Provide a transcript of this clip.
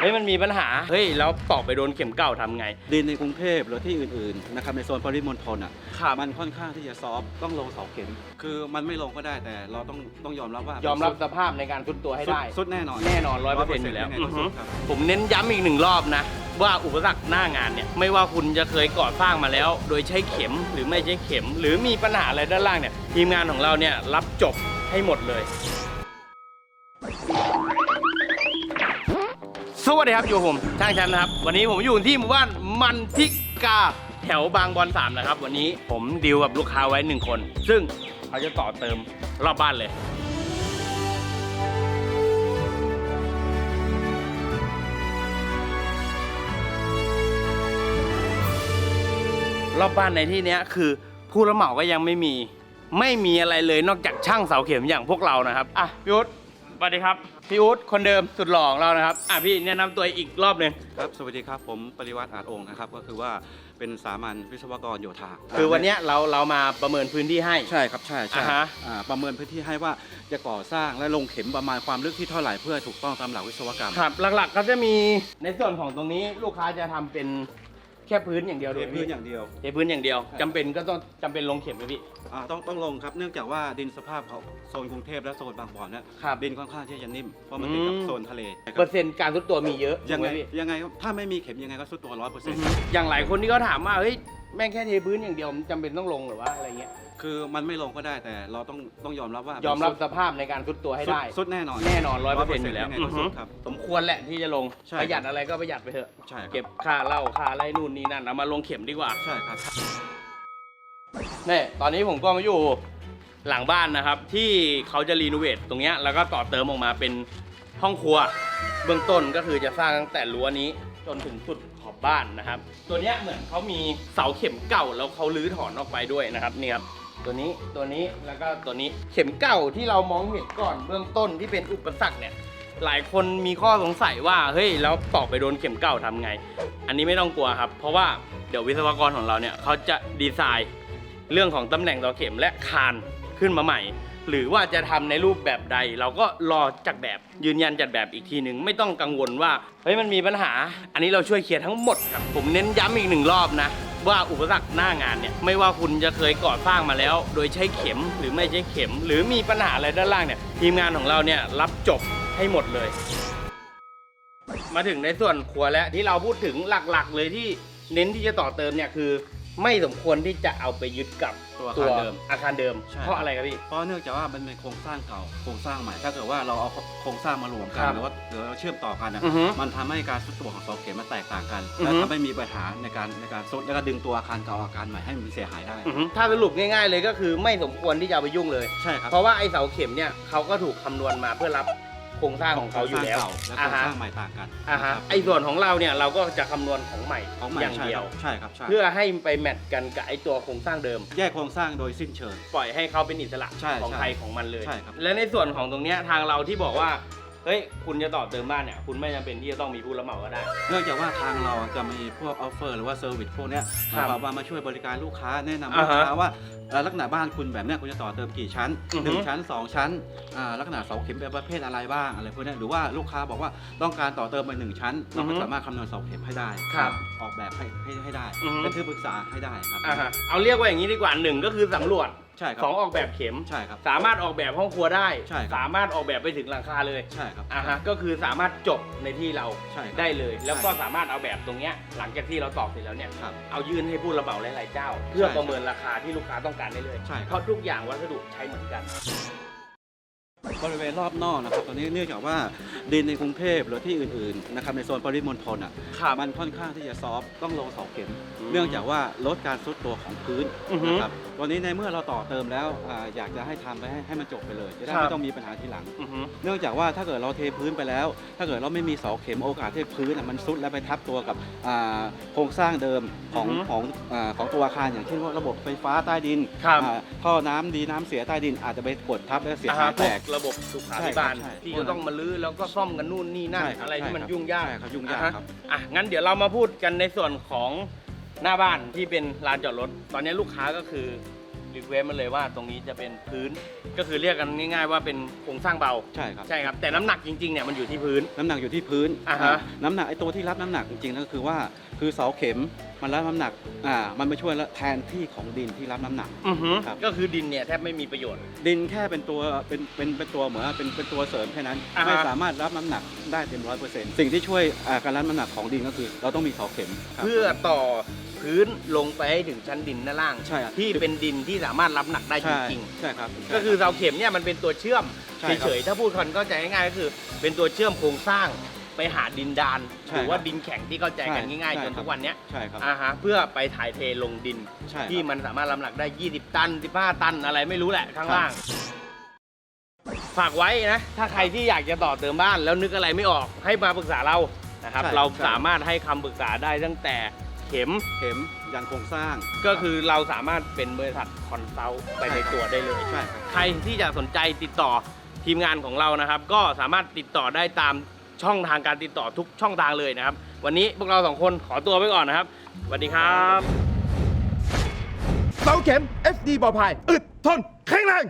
เฮ้ยมันมีปัญหา เฮ้ยแล้วตอกไปโดนเข็มเก่าทำไง ดินในกรุงเทพหรือที่อื่นๆนะครับในโซนปริมณฑลอะครับมันค่อนข้างที่จะซอฟต์ต้องลงเสาเข็ม คือมันไม่ลงก็ได้แต่เราต้องต้องยอมรับว่ายอมรับสภาพในการทุดตัวให้สุดได้ สุดแน่นอนแน่นอนร้อยเปอร์เซ็นต์อยู่แล้ว ยังไงอืก็อสุฮึดครับ ผมเน้นย้ำอีกหนึ่งรอบนะ ว่าอุปสรรคหน้างานเนี่ย ไม่ว่าคุณจะเคยก่อสร้างมาแล้ว โดยใช้เข็มหรือไม่ใช้เข็ม หรือมีปัญหาอะไรด้านล่างเนี่ย ทีมงานของเราเนี่ยรับจบให้หมดเลย สวัสดีครับอยู่ผมช่างแชมป์นะครับ วันนี้ผมอยู่ที่หมู่บ้านมันทิกาแถวบางบอนสามนะครับ วันนี้ผมดีลกับลูกค้าไว้หนึ่งคน ซึ่งเขาจะต่อเติมรอบบ้านเลยรอบบ้านในที่นี้คือผู้รับเหมาก็ยังไม่มี ไม่มีอะไรเลยนอกจากช่างเสาเข็มอย่างพวกเรานะครับ อะพี่อุ สวัสดีครับ พี่อุ๊ดคนเดิมสุดหล่อของเรานะครับ อะพี่แนะนำตัวอีกรอบหนึ่ง ครับสวัสดีครับผมปริวัติอาจองค์นะครับก็คือว่าเป็นสามัญวิศวกรโยธาคือวันเนี้ยเราเรามาประเมินพื้นที่ให้ ใช่ครับใช่ใช่อ่าฮะ อ่าประเมินพื้นที่ให้ว่าจะก่อสร้างและลงเข็มประมาณความลึกที่เท่าไหร่เพื่อถูกต้องตามหลักวิศวกรรม ครับ หลักๆก็จะมีในส่วนของตรงนี้ลูกค้าจะทำเป็น แค่พื้นอย่างเดียวเทถูกไหมพื้นพี่อย่างเดียว เทพื้นอย่างเดียวใช่จำเป็นก็ต้องจำเป็นลงเข็มไหมพี่ อ่าต้องต้องลงครับเนื่องจากว่าดินสภาพของโซนกรุงเทพและโซนบางบ่อเนี่ยครับดินค่อนข้างที่จะนิ่มเพราะมันติดกับอืม โซนทะเลเปอร์เซ็นต์การทุดตัวมีเยอะยังไงถูกหมพี่ยังไงถ้าไม่มีเข็มยังไงก็สุดตัวร้อยเปอร์เซ็นต์ อย่างหลายคนที่เขาถามว่าเฮ้ยแม่งแค่เทพื้นอย่างเดียวมันจำเป็นต้องลงหรือว่าอะไรเงี้ย คือมันไม่ลงก็ได้แต่เราต้องต้องยอมรับว่ายอมรับสุดสภาพในการทุดตัวให้ได้ สุดแน่นอนแน่นอนร้อยเปอร์เซ็นต์อยู่แล้วยังไงก็สุดครับ สมควรแหละที่จะลง ใช่ประหยัดอะไรก็ประหยัดไปเถอะ ใช่ครับ เก็บค่าเหล้าค่าอะไรนู่นนี่นั่นเอามาลงเข็มดีกว่า ใช่ครับเนี่ยตอนนี้ผมก็มาอยู่หลังบ้านนะครับ ที่เขาจะรีโนเวทตรงเนี้ยแล้วก็ต่อเติมออกมาเป็นห้องครัว เบื้องต้นก็คือจะสร้างตั้งแต่รั้วนี้จนถึงสุดข อบบ้านนะครับ ตัวเนี้ยเหมือนเขามีเสาเข็มเก่าแล้วเขาลื้อถอนออกไปด้วยนะครับนี่ครับตัวนี้ตัวนี้แล้วก็ตัวนี้เข็มเก่าที่เรามองเห็นก่อนเบื้องต้นที่เป็นอุปสรรคเนี่ยหลายคนมีข้อสงสัยว่าเฮ้ยแล้วตอกไปโดนเข็มเก่าทำไง อันนี้ไม่ต้องกลัวครับ เพราะว่าเดี๋ยววิศวกรของเราเนี่ยเขาจะดีไซน์เรื่องของตำแหน่งเสาเข็มและคานขึ้นมาใหม่ หรือว่าจะทำในรูปแบบใด เราก็รอจัดแบบยืนยันจัดแบบอีกทีหนึ่งไม่ต้องกังวลว่าเฮ้ยมันมีปัญหา อันนี้เราช่วยเคลียร์ทั้งหมดครับผมเน้นย้ำอีกหนึ่งรอบนะว่าอุปสรรคหน้างานเนี่ยไม่ว่าคุณจะเคยก่อสร้างมาแล้ว โดยใช้เข็มหรือไม่ใช้เข็ม หรือมีปัญหาอะไรด้านล่างเนี่ยทีมงานของเราเนี่ยรับจบให้หมดเลย มาถึงในส่วนครัวแล้วที่เราพูดถึงหลักๆ เลยที่เน้นที่จะต่อเติมเนี่ยคือ ไม่สมควรที่จะเอาไปยึดกับตัวอาคารเดิมอาคารเดิม ใช่ เพราะอะไรครับพี่ เพราะเนื่องจากว่ามันเป็นโครงสร้างเก่าโครงสร้างใหม่ ถ้าเกิดว่าเราเอาโครงสร้างมารวมกัคนรับ หรือว่าหรือเราเชื่อมต่อกันนะอือฮึ มันทำให้การสุดตัวของเสาเข็มมันแตกต่างกันอือฮึ และทำให้มีปัญหาในการในการสุดแล้วก็ดึงตัวอาคารเก่าอาคารใหม่ให้มันเสียหายได้ อือฮึถ้าสรุปง่าย ๆ เลยก็คือไม่สมควรที่จะเอาไปยุ่งเลย ใช่ครับ เพราะว่าไอ้เสาเข็มเนี่ยเขาก็ถูกคำนวณมาเพื่อรับ โครงสร้างของเขาอยู่แล้วโครงสร้างเก่าและโคอ่ารงฮะสร้างใหม่ต่างกันอ่าฮะนะครับไอ้ส่วนของเราเนี่ยเราก็จะคำนวณของใหม่ของใหม่อย่างใช่เดีคยรัวบใช่ครับใช่เพื่อให้ไปแมทกันกับไอ้ตัวโครงสร้างเดิม แยกโครงสร้างโดยสิ้นเชิง ปล่อยให้เขาเป็นอิสระใช่ของใช่ใครของมันเลย ใช่ครับ และในส่วนของตรงเนี้ยทางเราที่บอกว่า เฮ้ย คุณจะต่อเติมบ้านเนี่ย คุณไม่จำเป็นที่จะต้องมีผู้รับเหมาก็ได้ เนื่องจากว่าทางเราจะมีพวกออฟเฟอร์หรือว่าเซอร์วิสพวกเนี้ยครัมาบมามาช่วยบริการลูกค้าแนะนำอ่าลูกฮะค้าว่าเอ่อลักษณะบ้านคุณแบบเนี้ยคุณจะต่อเติมกี่ชั้นอือฮึ หนึ่งชั้นสองชั้นอ่าลักษณะเสาเข็มเป็นประเภทอะไรบ้างอะไรพวกเนี้ยหรือว่าลูกค้าบอกว่าต้องการต่อเติมไปหนึ่งชั้นเราก็สามารถคำนวณเสาเข็มให้ได้ครับออกแบบให้ให้ให้ได้อือฮึ เป็นที่ปรึกษาให้ได้ครับ อ่าฮะเอาเรียกว่าอย่างนี้ดีกว่าหนึ่งก็คือสำรวจ ใช่ครัสองออกแบบเข็ม ใช่ครับสามารถออกแบบห้องครัวได้ ใช่ครับ สามารถออกแบบไปถึงหลังคาเลยใช่ครับ อ่าฮะก็คือสามารถจบในที่เราใช่ครับได้เลย แล้วก็ใช่สามารถเอาแบบตรงเนี้ยหลังจากที่เราตอกเสร็จแล้วเนี่ยครับ เอายื่นให้ผู้รับเหมาหลายๆเจ้า เพื่อใช่ประเมินราคาที่ลูกค้าต้องการได้เลยใช่ครับ เพราะทุกอย่างวัสดุใช้เหมือนกัน บริเวณรอบนอกนะครับตอนนี้เนื่องจากว่าดินในกรุงเทพหรือที่อื่นๆนะครับในโซนปริมณฑลอะครับมันค่อนข้างที่จะซอฟต์ต้องลงเสาเข็ม อืมเนื่องจากว่าลดการซุดตัวของพื้นอือฮึนะครับวันนี้ในเมื่อเราต่อเติมแล้วอ่าอยากจะให้ทำไปให้ให้มันจบไปเลย จะได้ครับไม่ต้องมีปัญหาทีหลัง อือฮึเนื่องจากว่าถ้าเกิดเราเทพื้นไปแล้ว ถ้าเกิดเราไม่มีเสาเข็มโอกาสที่พื้นอะมันซุดแล้วไปทับตัวกับอ่าโครงสร้างเดิมของอือฮึของอ่าของตัวอาคาร อย่างเช่นว่าระบบไฟฟ้าใต้ดินครับ อ่าท่อน้ำดีน้ำเสียใต้ดินอาจจะไปกดทับและเสียอ่าหาฮะยพแตวกกระบบสุขาใช่ภิบาลครับใช่ที่จะต้องมาลื้อแล้วก็ซ่อมกันนู่นนี่นั่น ใช่ครับอะไรที่มันใช่ครับยุ่งยากใช่ครับยุ่งยากอะฮะครับ อะงั้นเดี๋ยวเรามาพูดกันในส่วนของหน้าบ้านที่เป็นลานจอดรถ ตอนนี้ลูกค้าก็คือ รีเควสมาเลยว่าตรงนี้จะเป็นพื้น ก็คือเรียกกันง่ายๆว่าเป็นโครงสร้างเบา ใช่ครับ ใช่ครับ แต่น้ำหนักจริงๆเนี่ยมันอยู่ที่พื้น น้ำหนักอยู่ที่พื้นอ่าฮะอ่าน้ำหนักไอ้ตัวที่รับน้ำหนักจริงๆก็คือว่าคือเสาเข็มมันรับน้ำหนักอ่ามันมาช่วยแทนที่ของดินที่รับน้ำหนัก อือฮึครับ ก็คือดินเนี่ยแทบไม่มีประโยชน์ ดินแค่เป็นตัวเป็นเป็นเป็นตัวเหมือนว่าเป็นเป็นตัวเสริมแค่นั้น อ่าฮะ ไม่สามารถรับน้ำหนักได้เต็มร้อยเปอร์เซ็นต์สิ่งที่ช่วยอ่าการรับน้ำหนักของดินก็คือ เราต้องมีเสาเข็มครับ เพื่อต่อ พื้นลงไปให้ถึงชั้นดินด้านล่าง ใช่ครับ ที่เป็นดินที่สามารถรับหนักได้จใช่ริงใช่ครับๆก็คือเสาเข็มเนี่ยมันเป็นตัวเชื่อมใช่ครับ เฉยๆถ้าพูดคนเข้าใจง่ายๆก็คือ เป็นตัวเชื่อมโครงสร้างไปหาดินดานใช่หรือว่าครับดินแข็งที่เข้าใจกันใช่ง่ายๆใช่จนครับ ทุกวันเนี้ยใช่ครับอ่าฮะเพื่อไปถ่ายเทลงดิน ใช่ครับ ที่มันสามารถรับหนักได้ 20 ตัน 15 ตันอะไรไม่รู้แหละข้างล่าง ฝากไว้นะ ถ้าใครที่อยากจะต่อเติมบ้านแล้วนึกอะไรไม่ออกให้มาปรึกษาเรานะครับ ใช่เราใช่สามารถให้คำปรึกษาได้ตั้งแต่ เข็ม เข็มยันโครงสร้าง ก็คือเราสามารถเป็นบริษัทคอนซัลท์ไปในตัวได้เลยใช่ครับ ใครที่จะสนใจติดต่อทีมงานของเรานะครับ ก็สามารถติดต่อได้ตามช่องทางการติดต่อทุกช่องทางเลยนะครับ วันนี้พวกเราสองคนขอตัวไปก่อนนะครับสวัสดีครับ เสาเข็ม SD บอพาย อึดทนแข็งแรง